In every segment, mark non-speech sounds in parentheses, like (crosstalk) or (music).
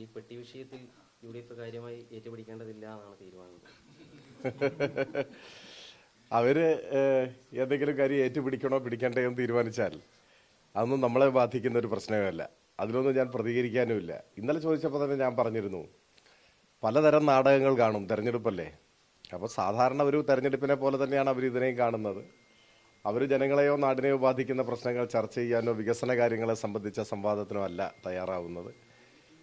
ഈ പെട്ടി വിഷയത്തിൽ യു ഡി എഫ് കാര്യമായി ഏറ്റുപിടിക്കേണ്ടതില്ല എന്നാണ് തീരുമാനം. (laughs) അവർ എന്തെങ്കിലും കാര്യം ഏറ്റുപിടിക്കണോ പിടിക്കണ്ടേ എന്ന് തീരുമാനിച്ചാൽ അതൊന്നും നമ്മളെ ബാധിക്കുന്ന ഒരു പ്രശ്നമല്ല അതിലൊന്നും ഞാൻ പ്രതികരിക്കാനുമില്ല. ഇന്നലെ ചോദിച്ചപ്പോൾ തന്നെ ഞാൻ പറഞ്ഞിരുന്നു പലതരം നാടകങ്ങൾ കാണും തെരഞ്ഞെടുപ്പല്ലേ? അപ്പോൾ സാധാരണ ഒരു തെരഞ്ഞെടുപ്പിനെ പോലെ തന്നെയാണ് അവർ ഇതിനെയും കാണുന്നത്. അവർ ജനങ്ങളെയോ നാടിനെയോ ബാധിക്കുന്ന പ്രശ്നങ്ങൾ ചർച്ച ചെയ്യാനോ വികസന കാര്യങ്ങളെ സംബന്ധിച്ച സംവാദത്തിനോ അല്ല തയ്യാറാവുന്നത്.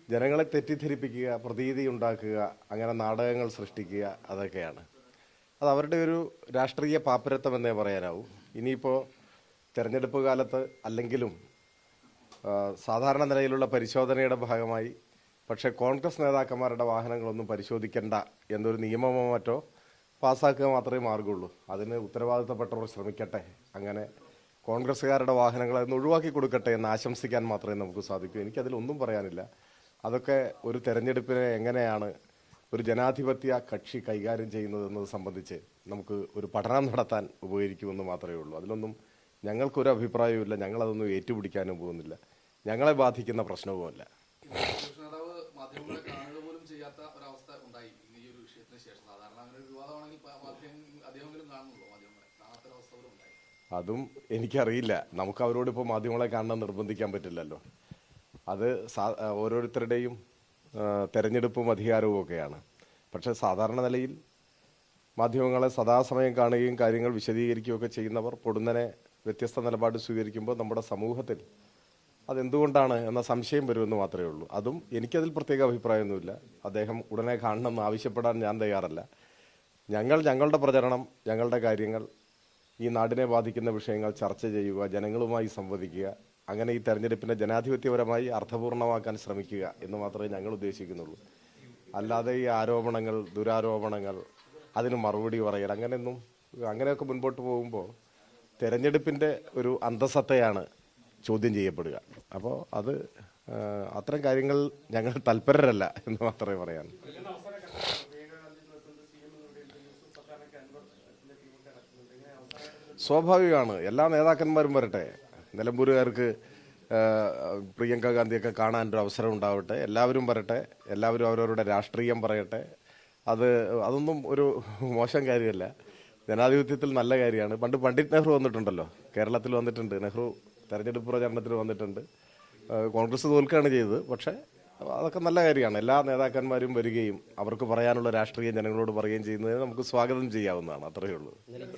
ജനങ്ങളെ തെറ്റിദ്ധരിപ്പിക്കുക പ്രതീതി ഉണ്ടാക്കുക അങ്ങനെ നാടകങ്ങൾ സൃഷ്ടിക്കുക അതൊക്കെയാണ്. അത് അവരുടെ ഒരു രാഷ്ട്രീയ പാപ്പരത്വം എന്നേ പറയാനാവും. ഇനിയിപ്പോൾ തിരഞ്ഞെടുപ്പ് കാലത്ത് അല്ലെങ്കിലും സാധാരണ നിലയിലുള്ള പരിശോധനയുടെ ഭാഗമായി പക്ഷേ കോൺഗ്രസ് നേതാക്കന്മാരുടെ വാഹനങ്ങളൊന്നും പരിശോധിക്കേണ്ട എന്നൊരു നിയമമോ മറ്റോ പാസ്സാക്കുക മാത്രമേ മാർഗമുള്ളൂ. അതിന് ഉത്തരവാദിത്തപ്പെട്ടവർ ശ്രമിക്കട്ടെ. അങ്ങനെ കോൺഗ്രസ്സുകാരുടെ വാഹനങ്ങളെ ഒന്ന് ഒഴിവാക്കി കൊടുക്കട്ടെ എന്ന് ആശംസിക്കാൻ മാത്രമേ നമുക്ക് സാധിക്കൂ. എനിക്കതിലൊന്നും പറയാനില്ല. അതൊക്കെ ഒരു തെരഞ്ഞെടുപ്പിനെ എങ്ങനെയാണ് ഒരു ജനാധിപത്യ കക്ഷി കൈകാര്യം ചെയ്യുന്നത് എന്നത് സംബന്ധിച്ച് നമുക്ക് ഒരു പഠനം നടത്താൻ ഉപകരിക്കുമെന്ന് മാത്രമേ ഉള്ളൂ. അതിലൊന്നും ഞങ്ങൾക്കൊരു അഭിപ്രായവുമില്ല ഞങ്ങളതൊന്നും ഏറ്റുപിടിക്കാനും പോകുന്നില്ല. ഞങ്ങളെ ബാധിക്കുന്ന പ്രശ്നവുമല്ല അതും എനിക്കറിയില്ല. നമുക്ക് അവരോട് ഇപ്പോൾ മാധ്യമങ്ങളെ കാണാൻ നിർബന്ധിക്കാൻ പറ്റില്ലല്ലോ. അത് ഓരോരുത്തരുടെയും തെരഞ്ഞെടുപ്പും അധികാരവും ഒക്കെയാണ്. പക്ഷേ സാധാരണ നിലയിൽ മാധ്യമങ്ങളെ സദാസമയം കാണുകയും കാര്യങ്ങൾ വിശദീകരിക്കുകയൊക്കെ ചെയ്യുന്നവർ പൊടുന്നനെ വ്യത്യസ്ത നിലപാട് സ്വീകരിക്കുമ്പോൾ നമ്മുടെ സമൂഹത്തിൽ അതെന്തുകൊണ്ടാണ് എന്ന സംശയം വരുമെന്ന് മാത്രമേ ഉള്ളൂ. അതും എനിക്കതിൽ പ്രത്യേക അഭിപ്രായമൊന്നുമില്ല. അദ്ദേഹം ഉടനെ കാണണമെന്ന് ആവശ്യപ്പെടാൻ ഞാൻ തയ്യാറല്ല. ഞങ്ങൾ ഞങ്ങളുടെ പ്രചരണം ഞങ്ങളുടെ കാര്യങ്ങൾ ഈ നാടിനെ ബാധിക്കുന്ന വിഷയങ്ങൾ ചർച്ച ചെയ്യുക ജനങ്ങളുമായി സംവദിക്കുക അങ്ങനെ ഈ തെരഞ്ഞെടുപ്പിനെ ജനാധിപത്യപരമായി അർത്ഥപൂർണമാക്കാൻ ശ്രമിക്കുക എന്ന് മാത്രമേ ഞങ്ങൾ ഉദ്ദേശിക്കുന്നുള്ളൂ. അല്ലാതെ ഈ ആരോപണങ്ങൾ ദുരാരോപണങ്ങൾ അതിന് മറുപടി പറയൽ അങ്ങനെയൊന്നും അങ്ങനെയൊക്കെ മുൻപോട്ട് പോകുമ്പോൾ തെരഞ്ഞെടുപ്പിന്റെ ഒരു അന്തസത്തയാണ് ചോദ്യം ചെയ്യപ്പെടുക. അപ്പോൾ അത് അത്തരം കാര്യങ്ങൾ ഞങ്ങൾ തൽപരരല്ല എന്ന് മാത്രമേ പറയാൻ. സ്വാഭാവികമാണ്. എല്ലാ നേതാക്കന്മാരും വരട്ടെ. നിലമ്പൂരുകാർക്ക് പ്രിയങ്ക ഗാന്ധിയൊക്കെ കാണാൻ ഒരു അവസരം ഉണ്ടാവട്ടെ. എല്ലാവരും വരട്ടെ. എല്ലാവരും അവരവരുടെ രാഷ്ട്രീയം പറയട്ടെ. അത് അതൊന്നും ഒരു മോശം കാര്യമല്ല. ജനാധിപത്യത്തിൽ നല്ല കാര്യമാണ്. പണ്ട് പണ്ഡിറ്റ് നെഹ്റു വന്നിട്ടുണ്ടല്ലോ. കേരളത്തിൽ വന്നിട്ടുണ്ട്. നെഹ്റു തെരഞ്ഞെടുപ്പ് പ്രചാരണത്തിൽ വന്നിട്ടുണ്ട്. കോൺഗ്രസ് തോൽക്കുകയാണ് ചെയ്തത്. പക്ഷേ അതൊക്കെ നല്ല കാര്യമാണ്. എല്ലാ നേതാക്കന്മാരും വരികയും അവർക്ക് പറയാനുള്ള രാഷ്ട്രീയം ജനങ്ങളോട് പറയുകയും ചെയ്യുന്നതിന് നമുക്ക് സ്വാഗതം ചെയ്യാവുന്നതാണ്. അത്രയേ ഉള്ളൂ.